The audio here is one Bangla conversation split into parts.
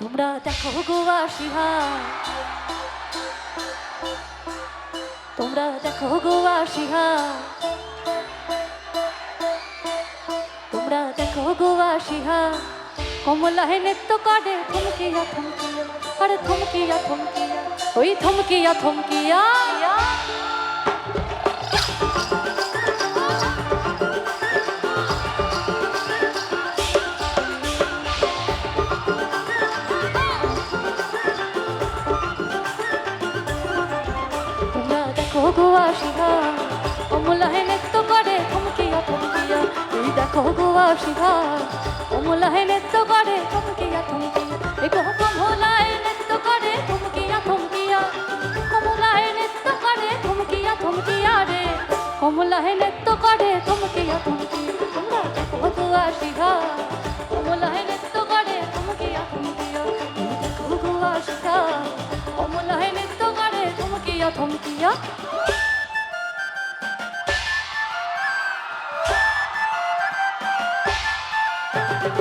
তোমরা দেখো গো আসিহা। তোমরা দেখো গো আসিহা। তোমরা দেখো গো আসিহা। কমলা হে নৃত্য করে থমকিয়া থমকিয়া, আরে থমকিয়া থমকিয়া, ওই থমকিয়া থমকিয়া। দেখো গো আসিহা কমলা হে নৃত্য করে, থমকিয়া থমকিয়া। এই গো কমলা হে নৃত্য করে, থমকিয়া থমকিয়া। কমলা হে নৃত্য করে, থমকিয়া থমকিয়া রে। কমলা হে নৃত্য করে, থমকিয়া থমকিয়া। তোমরা দেখো গো আসিহা কমলা হে নৃত্য করে, থমকিয়া থমকিয়া। এই দেখো গো আসিহা কমলা হে নৃত্য করে, থমকিয়া থমকিয়া। পাড়া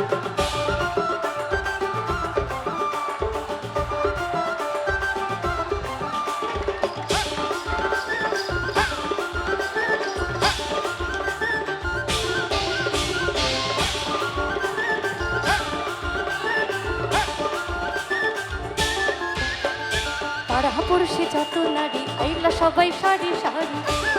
পড়শি যত নারী আইলা সবাই শাড়ি শাড়ি।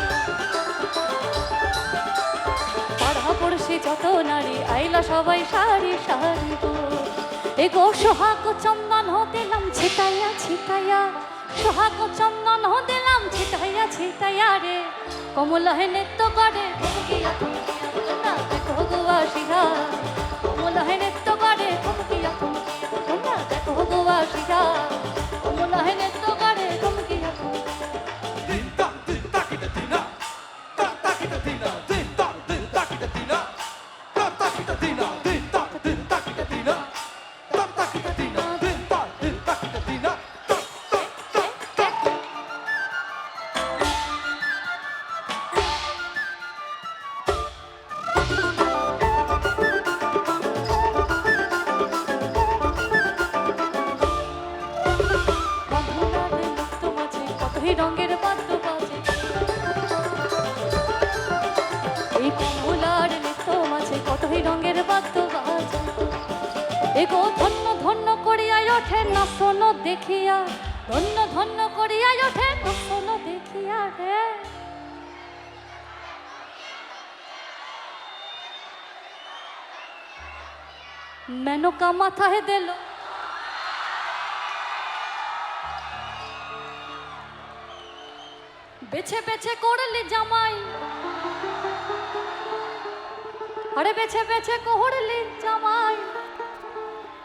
যত নারী আইলা সবাই শাড়ি শাড়ি গো এ গো সোহাগ চন্দন দিলাম ছিটাইয়া ছিটাইয়া, সোহাগ চন্দন দিলাম ছিটাইয়া ছিটাইয়া রে। কমলা হে নৃত্য করে থমকিয়া থমকিয়া কমলা হে নৃত্য করে থমকিয়া থমকিয়া তোমরা দেখো গো আসিরা কমলা হে নৃত্য রঙের বাদ্য বাজে। এই কমলার নৃত্য মাঝে কতই রঙের বাদ্য বাজে। এগো ধন্য ধন্য করিয়া ওঠে না শোনো দেখিয়া। ধন্য ধন্য করিয়া ওঠে না শোনো দেখিয়া রে মেনকা মাথায় দিল বেছে বেছে করলি জামাই। আরে বেছে বেছে করলি জামাই।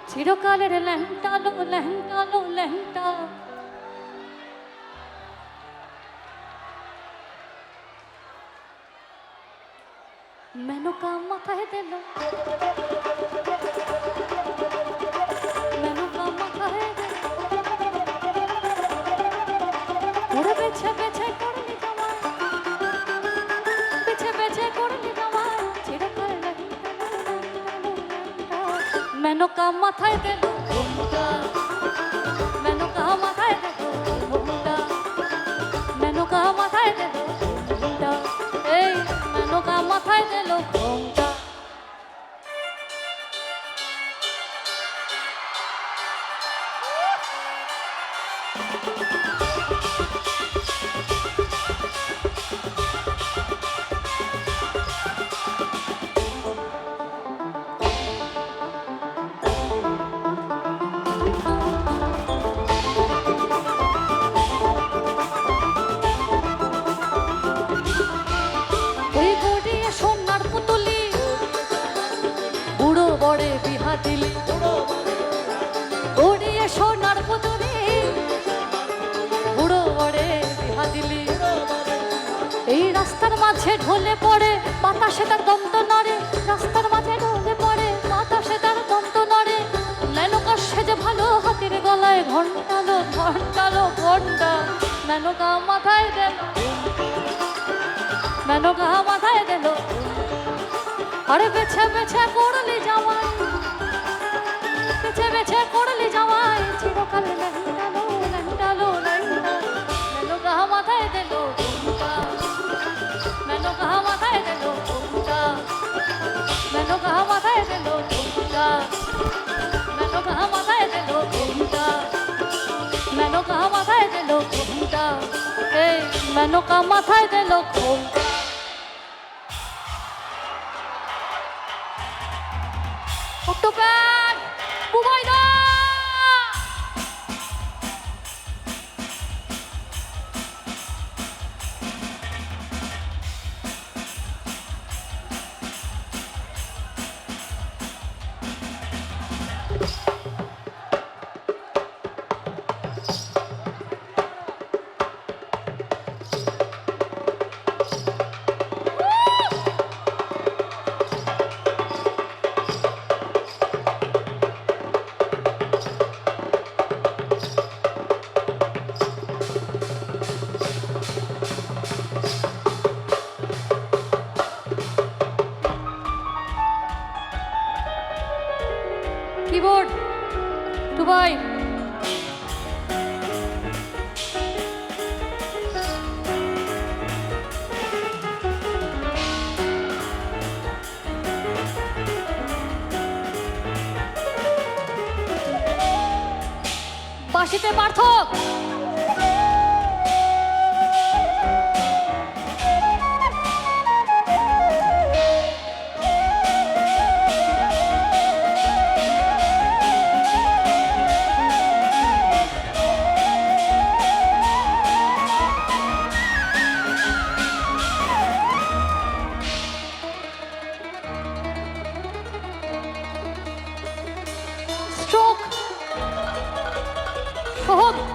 চিরকালের ল্যাংটালো ল্যাংটালো ল্যাংটা মেনকা মাথায় দিল। মেনকা মাথায় দিল ঘুমটা। মেনকা মাথায় দিল ঘুমটা। মেনকা মাথায় দিল ঘুমটা। এই মেনকা ঢলে পড়ে, বাতাসে তার দন্ত নড়ে, রাস্তার মাঝে ঢলে পড়ে, বাতাসে তার দন্ত নড়ে। মেনকা সেজে ভালো হাতির গলায় ঘন্টালো ঘন্টালো ঘণ্টা মেনকা মাথায় দেন মেনকা মাথায় দিল আরে বেছে বেছে করলি জামাই। বেছে বেছে করলি জামাই নৌকা মাথায় দিল ঘোম। অক্টোপ্যাড বাসিতে পার্থক। होगी